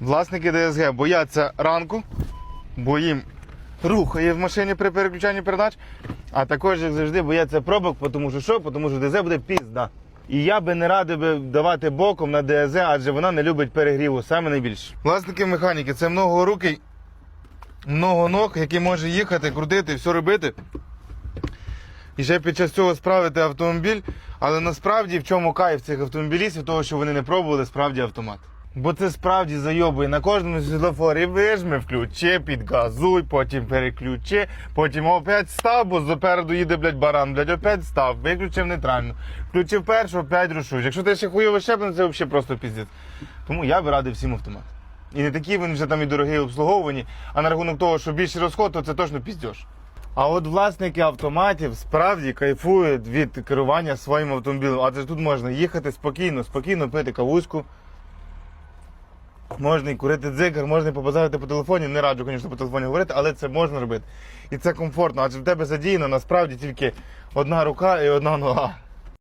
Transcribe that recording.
Власники ДСГ бояться ранку, бо їм рухає в машині при переключанні передач, а також, як завжди, бояться пробок, тому що що? Тому що ДЗ буде пізда. І я би не радив би давати боком на ДЗ, адже вона не любить перегріву, саме найбільше. Власники механіки це многорукий, многоног, який може їхати, крутити, все робити. І ще під час цього справити автомобіль. Але насправді в чому кайф цих автомобілістів, того, що вони не пробували справді автомат. Бо це справді зайобує на кожному світлофорі вижми, включи, підгазуй, потім переключи, потім опять став, бо запереду їде, блядь, баран, блядь, опять став, виключив нейтрально. Включив першу, опять рушуєш. Якщо ти ще хуйово щеплен, це взагалі просто піздець. Тому я би радив всім автомат. І не такі вони вже там і дорогі обслуговувані, а на рахунок того, що більший розход, то це точно піздєш. А от власники автоматів справді кайфують від керування своїм автомобілем. Адже тут можна їхати спокійно, спокійно пити кавуську. Можна і курити дзигар, можна і побазарити по телефоні. Не раджу, звісно, по телефоні говорити, але це можна робити. І це комфортно, адже в тебе задіяно насправді тільки одна рука і одна нога.